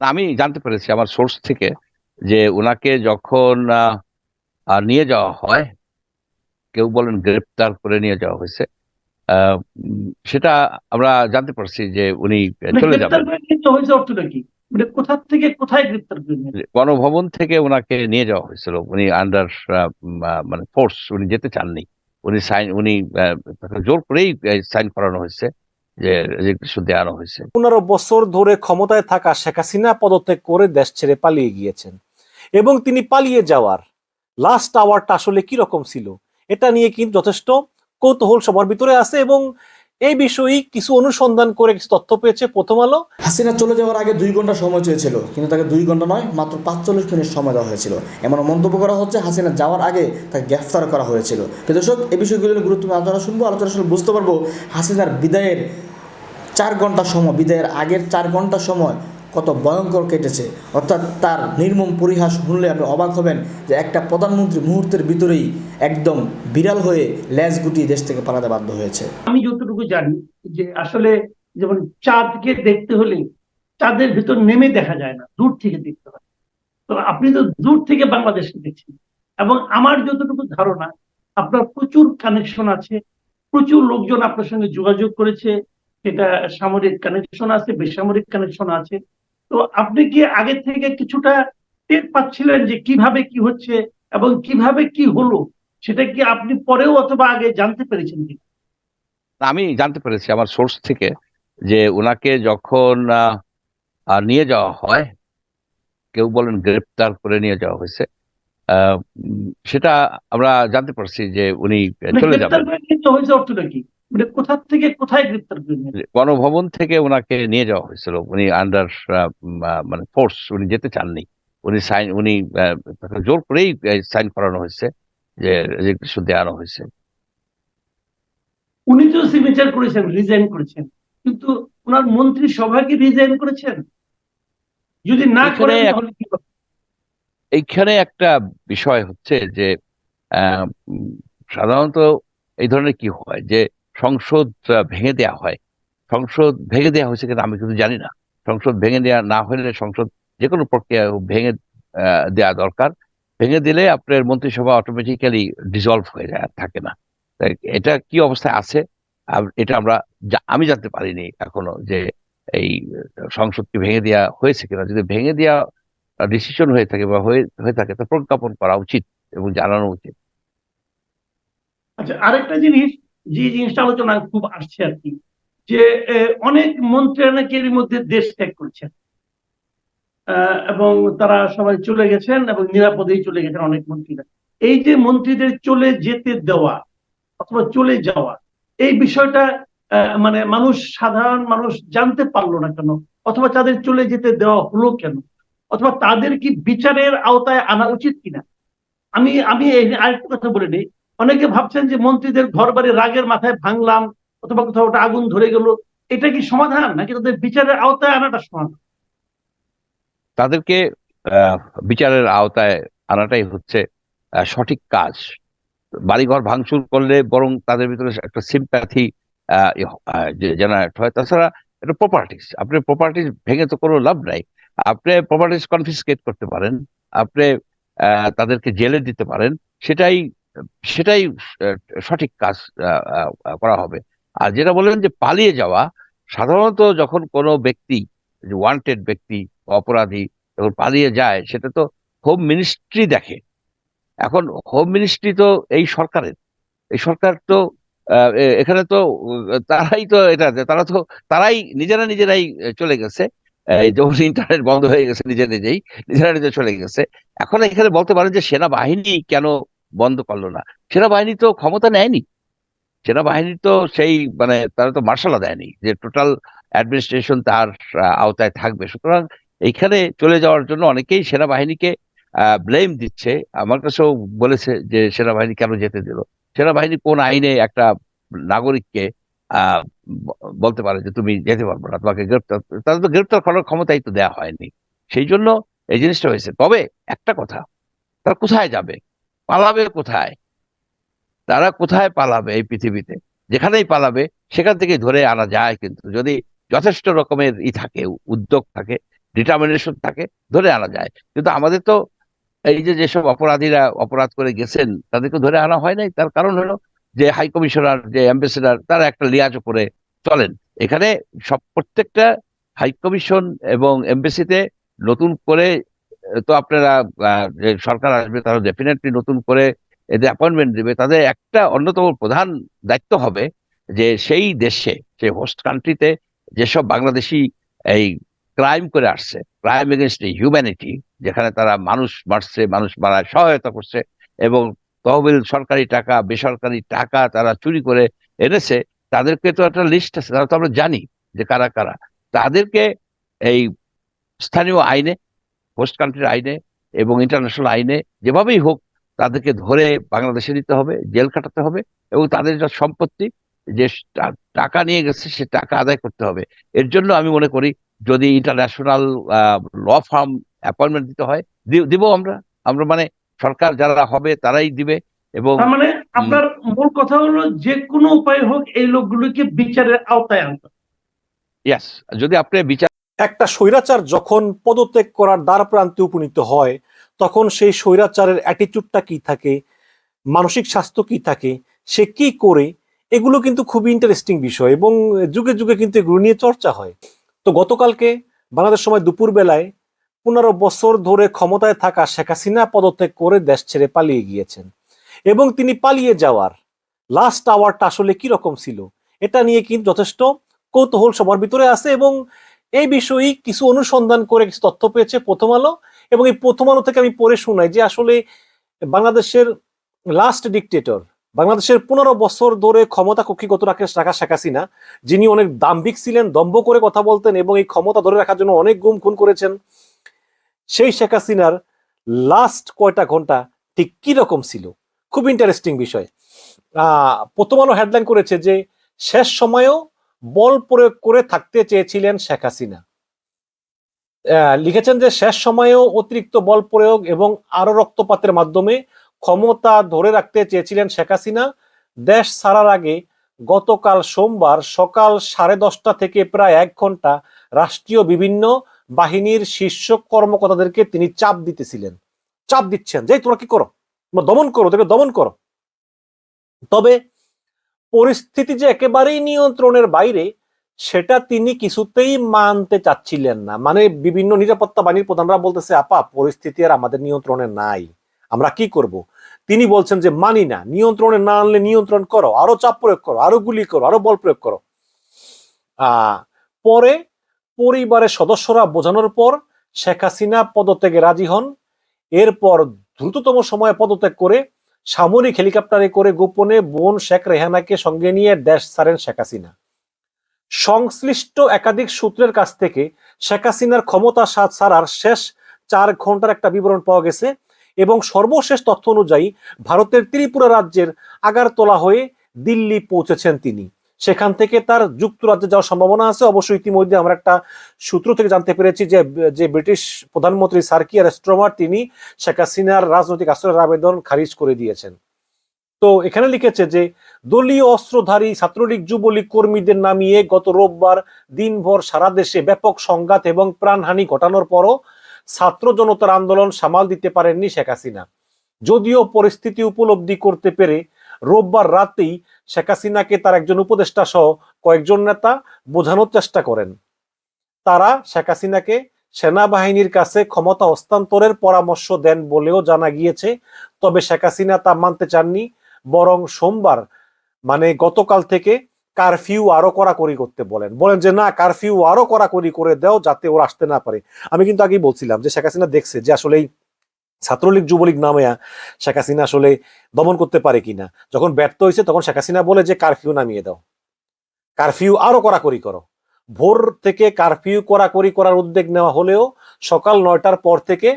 আমি জানতে পেরেছি আমার সোর্স থেকে যে ওনাকে যখন নিয়ে যাওয়া হয় কেউ বলেন গ্রেপ্তার করে নিয়ে যাওয়া হয়েছে সেটা আমরা জানতে পারছি যে উনি মানে চলে যাবেন। মানে যাওয়া? গণভবন থেকে ওনাকে নিয়ে যাওয়া হয়েছিল। উনি আন্ডার মানে ফোর্স উনি যেতে চাননি। উনি সাইন উনি জোর করেই সাইন করানো হয়েছে। যে রেজিগনেশন দেওয়ানো হয়েছে। পনেরো বছর ধরে ক্ষমতায় থাকা শেখ হাসিনা পদত্যাগ করে দেশ ছেড়ে পালিয়ে গিয়েছেন। এবং তিনি পালিয়ে যাওয়ার লাস্ট আওয়ারটা আসলে কি রকম ছিল এটা নিয়ে কিন্তু যথেষ্ট কৌতূহল সবার ভিতরে আছে এবং এই বিষয়ে কিছু অনুসন্ধান করে কিছু তথ্য পেয়েছে প্রথম আলো। হাসিনা চলে যাওয়ার আগে দুই ঘণ্টা সময় চেয়েছিল কিন্তু তাকে দুই ঘণ্টা নয় মাত্র পাঁচচল্লিশ মিনিট সময় দেওয়া হয়েছিল। এমন মন্তব্য করা হচ্ছে হাসিনা যাওয়ার আগে তাকে গ্রেফতার করা হয়েছিল। তো দর্শক এই বিষয়গুলো গুরুত্বপূর্ণ আলোচনা শুনব আলোচনা শুনে বুঝতে পারব হাসিনার বিদায়ের চার ঘণ্টা সময়, বিদায়ের আগের চার ঘণ্টা সময় কত ভয়ঙ্কর কেটেছে। অর্থাৎ তার নির্মম পরিহাস শুনলে আপনি অবাক হবেন যে একটা প্রধানমন্ত্রী মুহূর্তের ভিতরেই একদম বিড়াল হয়ে ল্যাজ গুটিয়ে দেশ থেকে পালাতে বাধ্য হয়েছে। আমি যতটুকু জানি যে আসলে যেমন চাঁদকে দেখতে হলে চাঁদের ভিতর নেমে দেখা যায় না, দূর থেকে দেখতে হয়। তো আপনি তো দূর থেকে বাংলাদেশকে দেখছেন। এবং আমার যতটুকু ধারণা, আপনার প্রচুর কানেকশন আছে, প্রচুর লোকজন আপনার সঙ্গে যোগাযোগ করেছে সেটা সামরিক কানেকশন আছে বেসামরিক কানেকশন আছে। তো আপনি কি আগে থেকে কিছুটা টের পাচ্ছিলেন যে কীভাবে কি হচ্ছে এবং কীভাবে কি হলো? সেটা কি আপনি পরেও অথবা আগে জানতে পেরেছেন কি আমি জানতে পেরেছি আমার সোর্স থেকে যে উনাকে যখন নিয়ে যাওয়া হয় কেউ বলেন গ্রেপ্তার করে নিয়ে যাওয়া হয়েছে আহ, সেটা আমরা জানতে পারছি যে উনি মানে চলে যাবেন। করে মানে কোথা থেকে কোথায় গ্রেপ্তার করে? গণভবন থেকে ওনাকে নিয়ে যাওয়া হয়েছিল। উনি আন্ডার মানে ফোর্স উনি যেতে চাননি। উনি সাইন উনি জোর করেই সাইন করানো হয়েছে যে রেজিগনেশন দেওয়ানো হয়েছে। উনি তো সিগনেচার করেছেন রিজাইন করেছেন। কিন্তু ওনার মন্ত্রী সভা কি রিজাইন করেছেন? যদি না এখানে করেন কি হবে? এইখানে একটা বিষয় হচ্ছে যে সাধারণত এই ধরনের কি হয় যে সংসদ ভেঙে দেয়া হয়। সংসদ ভেঙে দেওয়া হয়েছে কিনা আমি কিন্তু জানি না। সংসদ ভেঙে দেওয়া না হলে সংসদ যে কোনো প্রক্রিয়া ভেঙে দেওয়া দরকার। ভেঙে দিলে আপনার মন্ত্রিসভা অটোমেটিক্যালি ডিসলভ হয়ে যায় থাকে না। এটা কি অবস্থায় আছে? এটা আমরা আমি জানতে পারিনি এখনও যে এই সংসদকে ভেঙে দেওয়া হয়েছে কিনা। যদি ভেঙে দেওয়া ডিসিশন হয়ে থাকে বা হয়ে থাকে, তা প্রজ্ঞাপন করা উচিত এবং জানানো উচিত। আচ্ছা আরেকটা জিনিস যে জিনিসটা আলোচনায় খুব আসছে আর কি, যে অনেক মন্ত্রীরা নাকি এর মধ্যে দেশ ত্যাগ করছেন। এবং তারা সবাই চলে গেছেন এবং নিরাপদেই চলে গেছেন অনেক মন্ত্রীরা। এই যে মন্ত্রীদের চলে যেতে দেওয়া অথবা চলে যাওয়া, এই বিষয়টা মানে মানুষ, সাধারণ মানুষ জানতে পারল না কেন? অথবা তাদের চলে যেতে দেওয়া হলো কেন? অথবা তাদের কি বিচারের আওতায় আনা উচিত কিনা? আমি আমি আরেকটা কথা বলে নিই। অনেকে ভাবছেন যে মন্ত্রীদের ঘর বাড়ি রাগের মাথায় ভাঙলাম, অথবা কোথাও ওটা আগুন ধরে গেল, এটা কি সমাধান? নাকি তাদের বিচারের আওতায় আনাটা সমাধান? তাদেরকে বিচারের আওতায় আনাটাই হচ্ছে সঠিক কাজ। বাড়িঘর ভাঙচুর করলে বরং তাদের ভিতরে একটা সিম্প্যাথি জেনারেট হয়। তাছাড়া এটা প্রপার্টিস আপনি প্রপার্টিস ভেঙে তো কোনো লাভ নাই। আপনি প্রপার্টিস কনফিসকেট করতে পারেন। আপনি তাদেরকে জেলে দিতে পারেন। সেটাই সেটাই সঠিক কাজ করা হবে। আর যেটা বললেন যে পালিয়ে যাওয়া, সাধারণত যখন কোনো ব্যক্তি ওয়ান্টেড ব্যক্তি, অপরাধী যখন পালিয়ে যায়, সেটা তো হোম মিনিস্ট্রি দেখে। এখন হোম মিনিস্ট্রি তো এই সরকারের। এই সরকার তো এখানে তো, তারাই তো এটা, তারা তো, তারাই নিজেরা নিজেরাই চলে গেছে। যখন ইন্টারনেট বন্ধ হয়ে গেছে নিজে নিজেই, নিজেরা নিজে চলে গেছে। এখন এখানে বলতে পারেন যে সেনাবাহিনী কেন বন্ধ করল না। সেনাবাহিনী তো ক্ষমতা নেয়নি। সেনাবাহিনী তো সেই মানে তারা তো মার্শাল দেয়নি যে টোটাল অ্যাডমিনিস্ট্রেশন তার আওতায় থাকবে। সুতরাং এইখানে চলে যাওয়ার জন্য অনেকেই সেনাবাহিনীকে ব্লেম দিচ্ছে। আমার কাছেও বলেছে যে সেনাবাহিনী কেন যেতে দিল। সেনাবাহিনী কোন আইনে একটা নাগরিককে বলতে পারে যে তুমি যেতে পারবে না, তোমাকে গ্রেপ্তার, তাদের তো গ্রেপ্তার করার ক্ষমতাই তো দেওয়া হয়নি। সেই জন্য এই জিনিসটা হয়েছে। তবে একটা কথা, তারা কোথায় যাবে? পালাবে কোথায়? তারা কোথায় পালাবে এই পৃথিবীতে? যেখানেই পালাবে, সেখান থেকে ধরে আনা যায় কিন্তু। যদি যথেষ্ট রকমের ই থাকে, উদ্যোগ থাকে ডিটারমিনেশন থাকে, ধরে আনা যায়। কিন্তু আমাদের তো এই যে যেসব অপরাধীরা অপরাধ করে গেছেন, তাদেরকে ধরে আনা হয় নাই। তার কারণ হলো যে হাই কমিশনার যে অ্যাম্বাসেডার তারা একটা লিয়াজ করে চলেন। এখানে সব প্রত্যেকটা হাই কমিশন এবং এমবেসিতে নতুন করে তো আপনারা যে সরকার আসবে তারা ডেফিনেটলি নতুন করে এদের অ্যাপয়েন্টমেন্ট দেবে। তাদের একটা অন্যতম প্রধান দায়িত্ব হবে যে সেই দেশে, সেই হোস্ট কান্ট্রিতে যেসব বাংলাদেশি এই ক্রাইম করে আসছে ক্রাইম এগেনস্ট হিউম্যানিটি যেখানে তারা মানুষ মারছে মানুষ মারায়, সহায়তা করছে এবং তহবিল, সরকারি টাকা, বেসরকারি টাকা তারা চুরি করে এনেছে, তাদেরকে তো একটা লিস্ট আছে, তারা তো আমরা জানি যে কারা কারা। তাদেরকে এই স্থানীয় আইনে হোস্ট কান্ট্রির আইনে এবং ইন্টারন্যাশনাল আইনে যেভাবেই হোক তাদেরকে ধরে বাংলাদেশে দিতে হবে জেল কাটাতে হবে এবং তাদের যা সম্পত্তি যে টাকা নিয়ে গেছে সে টাকা আদায় করতে হবে এর জন্য আমি মনে করি যদি ইন্টারন্যাশনাল ল ফার্ম অ্যাপয়েন্টমেন্ট দিতে হয় দিব আমরা আমরা মানে সরকার যারা হবে তারাই দিবে এবং মানে আপনার মূল কথা হলো যে কোনো উপায় হোক এই লোকগুলোকে বিচারের আওতায় আনতে হবে। ইয়াস যদি আপনি বিচার একটা স্বৈরাচার যখন পদত্যাগ করার দ্বার প্রান্তে উপনীত হয়, তখন সেই স্বৈরাচারের অ্যাটিটিউডটা কি থাকে? মানসিক স্বাস্থ্য কি থাকে? সে কি করে? এগুলো কিন্তু খুবই ইন্টারেস্টিং বিষয় এবং যুগে যুগে কিন্তু এগুলো নিয়ে চর্চা হয়। তো গতকালকে বাংলাদেশ সময় দুপুর বেলায় পনেরো বছর ধরে ক্ষমতায় থাকা শেখ হাসিনা পদত্যাগ করে দেশ ছেড়ে পালিয়ে গিয়েছেন এবং তিনি পালিয়ে যাওয়ার লাস্ট আওয়ারটা আসলে কি রকম ছিল? এটা নিয়ে কিন্তু যথেষ্ট কৌতূহল সবার ভিতরে আছে এবং এই বিষয়ে কিছু অনুসন্ধান করে কিছু তথ্য পেয়েছে প্রথম আলো, এবং এই প্রথম আলো থেকে আমি পড়ে শোনাই যে আসলে বাংলাদেশের লাস্ট ডিকটেটর বাংলাদেশের পনেরো বছর ধরে ক্ষমতা কক্ষিগত রাখে রাখা শেখ হাসিনা, যিনি অনেক দাম্ভিক ছিলেন, দম্ভ করে কথা বলতেন এবং এই ক্ষমতা ধরে রাখার জন্য অনেক গুম খুন করেছেন। সেই শেখ হাসিনার লাস্ট কয়টা ঘণ্টা ঠিক কি রকম ছিল? খুব ইন্টারেস্টিং বিষয়। প্রথম আলো হেডলাইন করেছে যে শেষ সময়েও বল প্রয়োগ করে থাকতে চেয়েছিলেন শেখ হাসিনা। লিখেছেন যে শেষ সময়েও অতিরিক্ত বল প্রয়োগ এবং আরও রক্তপাতের মাধ্যমে ক্ষমতা ধরে রাখতে চেয়েছিলেন শেখ হাসিনা। দেশ ছাড়ার আগে গতকাল সোমবার সকাল সাড়ে দশটা থেকে প্রায় এক ঘণ্টা রাষ্ট্রীয় বিভিন্ন বাহিনীর শীর্ষ কর্মকর্তাদেরকে তিনি চাপ দিতেছিলেন। চাপ দিচ্ছেন যে তোমরা কি করো? তোমরা দমন করো, তোকে দমন করো। তবে পরিস্থিতি যে একেবারেই নিয়ন্ত্রণের বাইরে, সেটা তিনি কিছুতেই মানতে চাচ্ছিলেন না। মানে বিভিন্ন নিরাপত্তা বাহিনীর প্রধানরা বলতেছে, আপা, পরিস্থিতি আর আমাদের নিয়ন্ত্রণে নাই। আমরা কি করব? তিনি বলছেন যে, মানি না। নিয়ন্ত্রণে না আনলে নিয়ন্ত্রণ করো। আরও চাপ প্রয়োগ করো, আরও গুলি করো, আরও বল প্রয়োগ করো। পরে পরিবারের সদস্যরা বোঝানোর পর শেখ হাসিনা পদত্যাগে রাজি হন। এরপর দ্রুততম সময়ে পদত্যাগ করে সামরিক হেলিকপ্টারে করে গোপনে বোন শেখ রেহানাকে সঙ্গে নিয়ে দেশ ছাড়েন শেখ হাসিনা। সংশ্লিষ্ট একাধিক সূত্রের কাছ থেকে শেখ হাসিনার ক্ষমতা সাত ছাড়ার শেষ চার ঘণ্টার একটা বিবরণ পাওয়া গেছে এবং সর্বশেষ তথ্য অনুযায়ী ভারতের ত্রিপুরা রাজ্যের আগারতলা হয়ে দিল্লি পৌঁছেছেন তিনি। সেখান থেকে তার যুক্তরাজ্যে যাওয়ার সম্ভাবনা আছে। অবশ্যই ইতিমধ্যে আমরা একটা সূত্র থেকে জানতে পেরেছি যে যে ব্রিটিশ প্রধানমন্ত্রী সার্কিয়ার স্ট্রমার তিনি শেখ হাসিনার রাজনৈতিক আশ্রয়ের আবেদন খারিজ করে দিয়েছেন। তো এখানে লিখেছে যে, দলীয় অস্ত্রধারী ছাত্রলীগ যুবলীগ কর্মীদের নামিয়ে গত রোববার দিনভর সারা দেশে ব্যাপক সংঘাত এবং প্রাণহানি ঘটানোর পরও ছাত্র জনতার আন্দোলন সামাল দিতে পারেননি শেখ হাসিনা। যদিও পরিস্থিতি উপলব্ধি করতে পেরে রোববার রাতেই শেখ হাসিনাকে তার একজন উপদেষ্টা সহ কয়েকজন নেতা বোঝানোর চেষ্টা করেন। তারা শেখ হাসিনাকে সেনাবাহিনীর কাছে ক্ষমতা হস্তান্তরের পরামর্শ দেন বলেও জানা গিয়েছে, তবে শেখ হাসিনা তা মানতে চাননি, বরং সোমবার মানে গতকাল থেকে কারফিউ আরও কড়াকড়ি করতে বলেন। বলেন যে, না, কারফিউ আরও কড়াকড়ি করে দাও যাতে ওরা আসতে না পারে। আমি কিন্তু আগেই বলছিলাম যে, শেখ হাসিনা দেখছে যে আসলে এই ছাত্রলীগ, যুবলীগ নামে শেখ হাসিনা আসলে দমন করতে পারে কিনা। যখন ব্যর্থ হয়েছে, তখন শেখ হাসিনা বলে যে, কারফিউ নামিয়ে দাও। কারফিউ আরও কড়াকড়ি করো। ভোর থেকে কারফিউ কড়াকড়ি করার উদ্যোগ নেওয়া হলেও সকাল নয়টার পর থেকে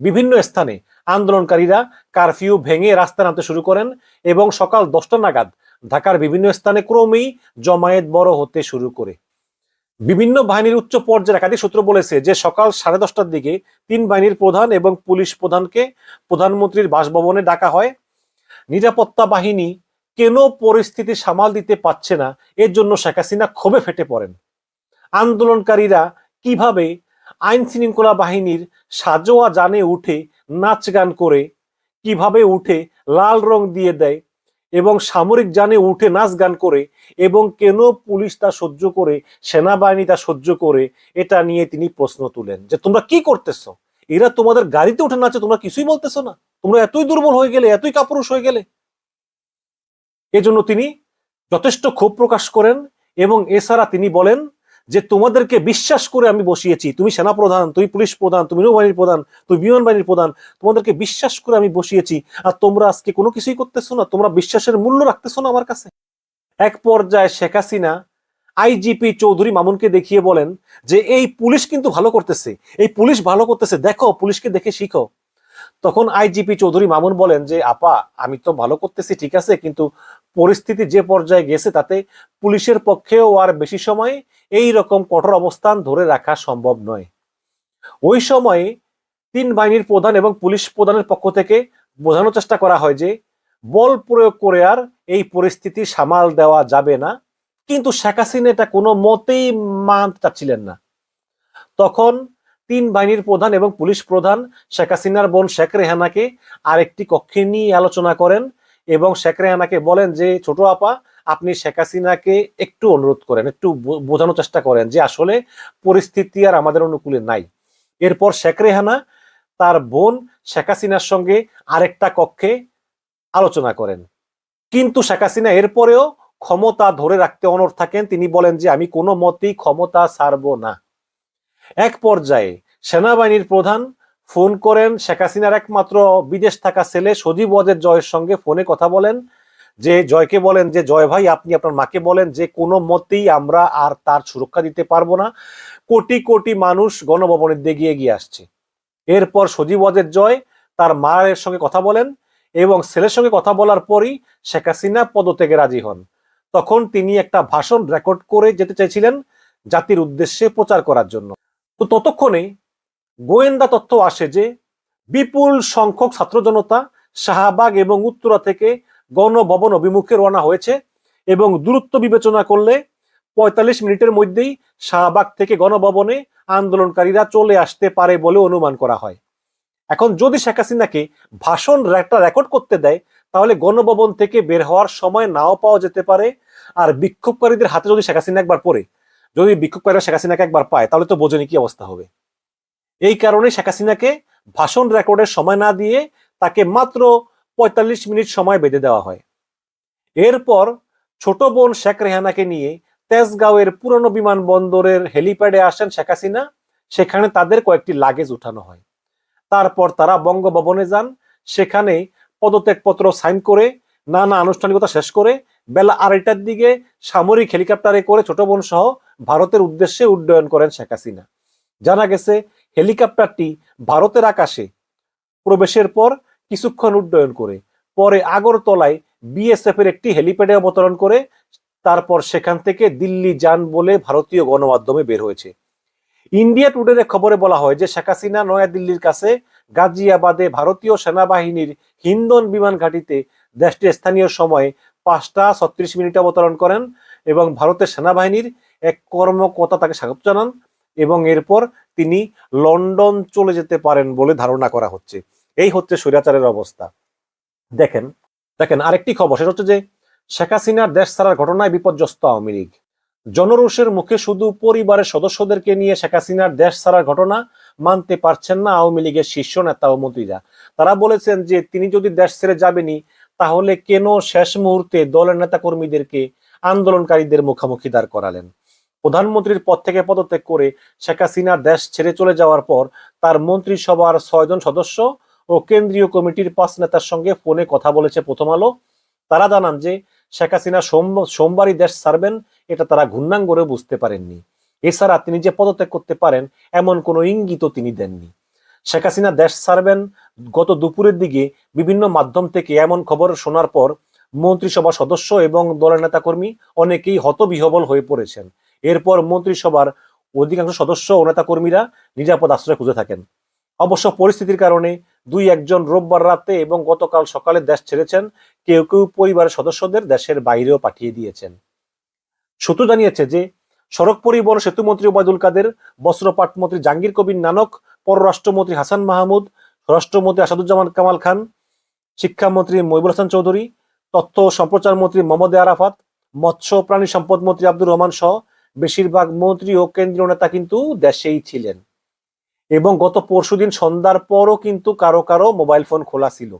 বিভিন্ন স্থানে আন্দোলনকারীরা কারফিউ ভেঙে রাস্তা নামতে শুরু করেন এবং সকাল দশটা নাগাদ ঢাকার বিভিন্ন স্থানে ক্রমেই জমায়েত বড় হতে শুরু করে। বিভিন্ন বাহিনীর উচ্চ পর্যায়ের একাধিক সূত্র বলেছে যে সকাল সাড়ে দশটার দিকে তিন বাহিনীর প্রধান এবং পুলিশ প্রধানকে প্রধানমন্ত্রীর বাসভবনে ডাকা হয়। নিরাপত্তা বাহিনী কেন পরিস্থিতি সামাল দিতে পারছে না? এর জন্য শেখ হাসিনা ক্ষোভে ফেটে পড়েন। আন্দোলনকারীরা কীভাবে আইন শৃঙ্খলা বাহিনীর সাজোয়া জানে উঠে নাচ গান করে, কীভাবে উঠে লাল রং দিয়ে দেয় এবং সামরিক যানে উঠে নাচ গান করে এবং কেন পুলিশ তা সহ্য করে, সেনাবাহিনী তা সহ্য করে, এটা নিয়ে তিনি প্রশ্ন তুলেন যে, তোমরা কি করতেছ? এরা তোমাদের গাড়িতে উঠে নাচে, তোমরা কিছুই বলতেছো না? তোমরা এতই দুর্বল হয়ে গেলে, এতই কাপুরুষ হয়ে গেলে? এজন্য তিনি যথেষ্ট ক্ষোভ প্রকাশ করেন এবং এছাড়া তিনি বলেন যে তোমাদেরকে বিশ্বাস করে আমি বসিয়েছি। তুমি সেনা প্রধান তুমি পুলিশ প্রধান, তুমি নৌবাহিনীর প্রধান, তুমি বিমান বাহিনীর প্রধান, তোমাদেরকে বিশ্বাস করে আমি বসিয়েছি। আর তোমরা আজকে কোনো কিছুই করতেছো না, তোমরা বিশ্বাসের মূল্য রাখতেছো না আমার কাছে। এক পর্যায়ে শেখ হাসিনা আইজিপি চৌধুরী মামুনকে দেখিয়ে বলেন যে, এই পুলিশ কিন্তু ভালো করতেছে। এই পুলিশ ভালো করতেছে। দেখো, পুলিশকে দেখে শিখো। তখন আইজিপি চৌধুরী মামুন বলেন যে, আপা, আমি তো ভালো করতেছি, ঠিক আছে, কিন্তু পরিস্থিতি যে পর্যায়ে গেছে তাতে পুলিশের পক্ষেও আর বেশি সময় এই রকম কঠোর অবস্থান ধরে রাখা সম্ভব নয়। ওই সময়ে তিন বাহিনীর প্রধান এবং পুলিশ প্রধানের পক্ষ থেকে বোঝানোর চেষ্টা করা হয় যে বল প্রয়োগ করে আর এই পরিস্থিতি সামাল দেওয়া যাবে না, কিন্তু শেখ হাসিনা এটা কোনো মতেই মানতে চাচ্ছিলেন না। তখন তিন বাহিনীর প্রধান এবং পুলিশ প্রধান শেখ হাসিনার বোন শেখ রেহানাকে আরেকটি কক্ষে নিয়ে আলোচনা করেন এবং শেখ রেহানাকে বলেন যে, ছোট আপা, আপনি শেখ হাসিনাকে একটু অনুরোধ করেন, একটু বোঝানোর চেষ্টা করেন যে, আসলে পরিস্থিতি আর আমাদের অনুকূলে নাই। এরপর শেখ রেহানা তার বোন শেখ হাসিনার সঙ্গে আরেকটা কক্ষে আলোচনা করেন। কিন্তু শেখ হাসিনা এরপরেও ক্ষমতা ধরে রাখতে অনড় থাকেন। তিনি বলেন যে, আমি কোনো মতেই ক্ষমতা ছাড়ব না। এক পর্যায়ে সেনাবাহিনীর প্রধান ফোন করেন। শেখ হাসিনার একমাত্র বিদেশ থাকা ছেলে সজীব ওয়াজের জয়ের সঙ্গে ফোনে কথা বলেন। যে জয়কে বলেন যে, জয় ভাই, আপনি আপনার মাকে বলেন যে, কোনো মতেই আমরা আর তার সুরক্ষা দিতে পারব না। কোটি কোটি মানুষ গণভবনের দিকে এগিয়ে আসছে। এরপর সজীব ওয়াজের জয় তার মায়ের সঙ্গে কথা বলেন এবং ছেলের সঙ্গে কথা বলার পরই শেখ হাসিনা পদত্যাগে রাজি হন। তখন তিনি একটা ভাষণ রেকর্ড করে যেতে চাইছিলেন জাতির উদ্দেশ্যে প্রচার করার জন্য। তো ততক্ষণে গোয়েন্দা তথ্য আসে যে বিপুল সংখ্যক ছাত্র জনতা শাহবাগ এবং উত্তরা থেকে গণভবন অভিমুখে রওনা হয়েছে এবং দূরত্ব বিবেচনা করলে পঁয়তাল্লিশ মিনিটের মধ্যেই শাহবাগ থেকে গণভবনে আন্দোলনকারীরা চলে আসতে পারে বলে অনুমান করা হয়। এখন যদি শেখ হাসিনাকে ভাষণ একটা রেকর্ড করতে দেয়, তাহলে গণভবন থেকে বের হওয়ার সময় নাও পাওয়া যেতে পারে। আর বিক্ষোভকারীদের হাতে যদি শেখ হাসিনা একবার পড়ে, যদি বিক্ষোভকারীরা শেখ হাসিনাকে একবার পায়, তাহলে তো বোঝেনি কি অবস্থা হবে। এই কারণে শেখ হাসিনাকে ভাষণ রেকর্ডের সময় না দিয়ে তাকে মাত্র পঁয়তাল্লিশ মিনিট সময় বেঁধে দেওয়া হয়। এরপর ছোট বোন শেখ রেহানাকে নিয়ে তেজগাঁওয়ের পুরনো বিমানবন্দরের হেলিপ্যাডে আসেন শেখ হাসিনা। সেখানে তাদের কয়েকটি লাগেজ উঠানো হয়। তারপর তারা বঙ্গভবনে যান। সেখানে পদত্যাগপত্র সাইন করে, নানা আনুষ্ঠানিকতা শেষ করে, বেলা আড়াইটার দিকে সামরিক হেলিকপ্টারে করে ছোট বোন সহ ভারতের উদ্দেশ্যে উড্ডয়ন করেন শেখ হাসিনা। জানা গেছে হেলিকপ্টারটি ভারতের আকাশে প্রবেশের পর কিছুক্ষণ উড্ডয়ন করে, পরে আগরতলায় বিএসএফ এর একটি হেলিপ্যাডে অবতরণ করে, তারপর সেখান থেকে দিল্লি যান বলে ভারতীয় গণমাধ্যমে বের হয়েছে। ইন্ডিয়া টুডের খবরে বলা হয় যে, শেখ হাসিনা নয়াদিল্লির কাছে গাজিয়াবাদে ভারতীয় সেনাবাহিনীর হিন্দন বিমান ঘাঁটিতে দেশটির স্থানীয় সময়ে পাঁচটা ছত্রিশ মিনিটে অবতরণ করেন এবং ভারতের সেনাবাহিনীর এক কর্মকর্তা তাকে স্বাগত জানান এবং এরপর তিনি লন্ডন চলে যেতে পারেন বলে ধারণা করা হচ্ছে। এই হচ্ছে স্বৈরাচারের অবস্থা। দেখেন দেখেন, আরেকটি খবর, সেটা হচ্ছে যে শেখ হাসিনার দেশ ছাড়ার ঘটনায় বিপর্যস্ত আওয়ামী লীগ। জনরোষের মুখে শুধু পরিবারের সদস্যদেরকে নিয়ে শেখ হাসিনার দেশ ছাড়ার ঘটনা মানতে পারছেন না আওয়ামী লীগের শীর্ষ নেতা ও মন্ত্রীরা। তারা বলেছেন যে তিনি যদি দেশ ছেড়ে যাবেনি তাহলে কেন শেষ মুহূর্তে দলের নেতা কর্মীদেরকে আন্দোলনকারীদের মুখোমুখি দাঁড় করালেন? প্রধানমন্ত্রীর পদ থেকে পদত্যাগ করে শেখ হাসিনা দেশ ছেড়ে চলে যাওয়ার পর তার মন্ত্রিসভার ছয়জন সদস্য ও কেন্দ্রীয় কমিটির পাঁচ নেতার সঙ্গে ফোনে কথা বলেছে প্রথম আলো। তারা জানান যে শেখ হাসিনা সোমবারই দেশ ছাড়বেন, এটা তারা ঘূর্ণাঙ্গরে বুঝতে পারেননি। এছাড়া তিনি যে পদত্যাগ করতে পারেন, এমন কোনো ইঙ্গিতও তিনি দেননি। শেখ হাসিনা দেশ ছাড়বেন, গত দুপুরের দিকে বিভিন্ন মাধ্যম থেকে এমন খবর শোনার পর মন্ত্রিসভা সদস্য এবং দলের নেতাকর্মী অনেকেই হতবিহবল হয়ে পড়েছেন। এরপর মন্ত্রিসভার অধিকাংশ সদস্য ও নেতাকর্মীরা নিরাপদ আশ্রয় খুঁজে থাকেন। অবশ্য পরিস্থিতির কারণে দুই একজন রোববার রাতে এবং গতকাল সকালে দেশ ছেড়েছেন, কেউ কেউ পরিবারের সদস্যদের দেশের বাইরেও পাঠিয়ে দিয়েছেন। সূত্র জানিয়েছে যে, সড়ক পরিবহন সেতুমন্ত্রী ওবায়দুল কাদের বস্ত্রপাট মন্ত্রী জাহাঙ্গীর কবির নানক, পররাষ্ট্রমন্ত্রী হাসান মাহমুদ, স্বরাষ্ট্রমন্ত্রী আসাদুজ্জামান কামাল খান, শিক্ষামন্ত্রী মহিবুল হাসান চৌধুরী, তথ্য ও সম্প্রচার মন্ত্রী মোহাম্মদ আরাফাত, মৎস্য প্রাণী সম্পদ মন্ত্রী আব্দুর রহমান সহ বেশিরভাগ মন্ত্রী ও কেন্দ্রীয় নেতা কিন্তু দেশেই ছিলেন। এবং গত পরশুদিন সন্ধ্যার পরও কিন্তু কারও কারও মোবাইল ফোন খোলা ছিল।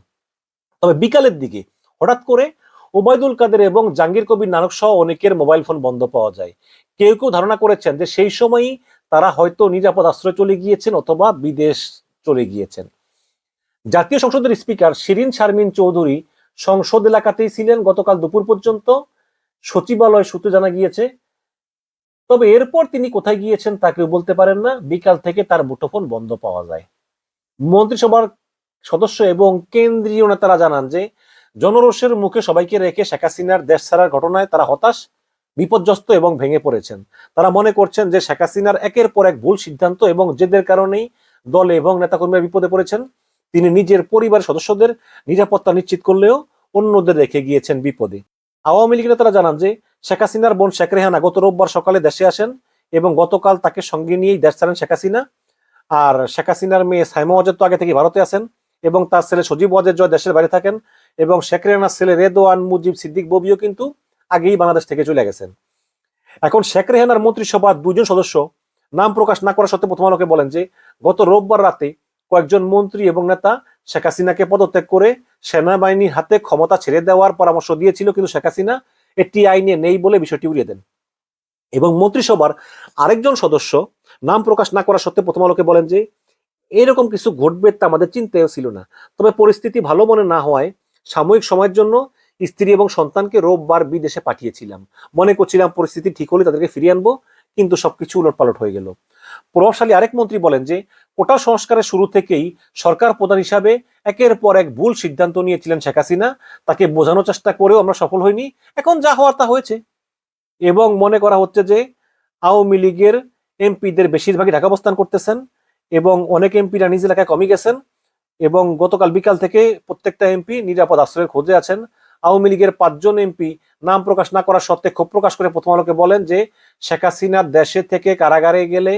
তবে বিকালের দিকে হঠাৎ করে ওবায়দুল কাদের এবং জাহাঙ্গীর কবির নানক সহ অনেকের মোবাইল ফোন বন্ধ পাওয়া যায়। কেউ কেউ ধারণা করেছেন যে সেই সময়ই তারা হয়তো নিরাপদ আশ্রয় চলে গিয়েছেন অথবা বিদেশ চলে গিয়েছেন। জাতীয় সংসদের স্পিকার শিরিন শারমিন চৌধুরী সংসদ এলাকাতেই ছিলেন। গতকাল দুপুর পর্যন্ত সচিবালয় সূত্রে জানা গিয়েছে তবে এরপর তিনি কোথায় গিয়েছেন তা কেউ বলতে পারেন না। বিকাল থেকে তার মুঠোফোন বন্ধ পাওয়া যায়। মন্ত্রিসভার সদস্য এবং কেন্দ্রীয় নেতারা জানান যে, জনরোষের মুখে সবাইকে রেখে শেখ হাসিনার দেশ ছাড়ার ঘটনায় তারা হতাশ, বিপর্যস্ত এবং ভেঙে পড়েছেন। তারা মনে করছেন যে, শেখ হাসিনার একের পর এক ভুল সিদ্ধান্ত এবং জেদের কারণেই দলে এবং নেতাকর্মীরা বিপদে পড়েছেন। তিনি নিজের পরিবারের সদস্যদের নিরাপত্তা নিশ্চিত করলেও অন্যদের রেখে গিয়েছেন বিপদে। আওয়ামী লীগ নেতারা জানান যে শেখ হাসিনার বোন শেখ রেহানা গত রোববার সকালে দেশে আসেন এবং গতকাল তাকে সঙ্গে নিয়েই দেশ ছাড়েন শেখ হাসিনা। আর শেখ হাসিনার মেয়ে সাইমা ওয়াজেদ তো আগে থেকে ভারতে আছেন এবং তার ছেলে সজীব ওয়াজেদ জয় দেশের বাইরে থাকেন এবং শেখ রেহানার ছেলে রেদোয়ান মুজিব সিদ্দিক ববিও কিন্তু আগেই বাংলাদেশ থেকে চলে গেছেন। এখন শেখ রেহানার মন্ত্রিসভার দুজন সদস্য নাম প্রকাশ না করা সত্ত্বেও প্রথম আলোকে বলেন যে গত রোববার রাতে কয়েকজন মন্ত্রী এবং নেতা শেখ হাসিনাকে পদত্যাগ করে সেনাবাহিনীর হাতে ক্ষমতা ছেড়ে দেওয়ার পরামর্শ দিয়েছিল কিন্তু শেখ হাসিনা এটি আইনে নেই বলে বিষয়টি উড়িয়ে দেন। এবং মন্ত্রিসভার আরেকজন সদস্য নাম প্রকাশ না করা সত্ত্বেও প্রথম আলোকে বলেন যে, এরকম কিছু ঘটবে তা আমাদের চিন্তাও ছিল না। তবে পরিস্থিতি ভালো মনে না হওয়ায় সাময়িক সময়ের জন্য স্ত্রী এবং সন্তানকে রোববার বিদেশে পাঠিয়েছিলাম। মনে করছিলাম পরিস্থিতি ঠিক হলে তাদেরকে ফিরিয়ে আনব, কিন্তু সবকিছু উলটপালট হয়ে গেল। প্রভাবশালী আরেক মন্ত্রী বলেন যে কোটা সংস্কারের শুরু থেকেই সরকার প্রধান হিসাবে একের পর এক ভুল সিদ্ধান্ত নিয়েছিলেন শেখ হাসিনা। তাকে বোঝানোর চেষ্টা করেও আমরা সফল হইনি। এখন যা হওয়ার তা হয়েছে। এবং মনে করা হচ্ছে যে আওয়ামী লীগের এমপিদের বেশিরভাগই ঢাকা অবস্থান করতেছেন এবং অনেক এমপিরা নিজ এলাকায় কমে গেছেন এবং গতকাল বিকাল থেকে প্রত্যেকটা এমপি নিরাপদ আশ্রয়ের খোঁজে আছেন। আওয়ামী লীগের পাঁচজন এমপি নাম প্রকাশ না করার সত্ত্বে ক্ষোভ প্রকাশ করে প্রথম আলোকে বলেন যে শেখ হাসিনা দেশে থেকে কারাগারে গেলে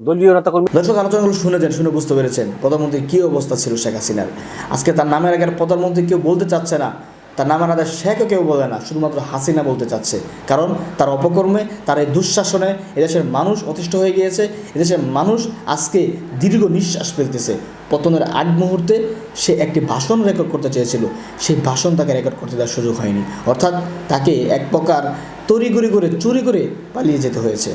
দলীয় নেতাকর্মী দর্শক, আলোচনাগুলো শুনেছেন শুনে বুঝতে পেরেছেন প্রধানমন্ত্রী কী অবস্থা ছিল শেখ হাসিনার। আজকে তার নামের আগে প্রধানমন্ত্রী কেউ বলতে চাচ্ছে না। তার নামের আগে শেখও কেউ বলে না, শুধুমাত্র হাসিনা বলতে চাচ্ছে। কারণ তার অপকর্মে, তার এই দুঃশাসনে এদেশের মানুষ অতিষ্ঠ হয়ে গিয়েছে। এদেশের মানুষ আজকে দীর্ঘ নিঃশ্বাস ফেলতেছে। পতনের আগ মুহূর্তে সে একটি ভাষণ রেকর্ড করতে চেয়েছিল। সেই ভাষণ তাকে রেকর্ড করতে দেওয়ার সুযোগ হয়নি। অর্থাৎ তাকে এক প্রকার তড়িঘড়ি করে, চুরি করে পালিয়ে যেতে হয়েছে।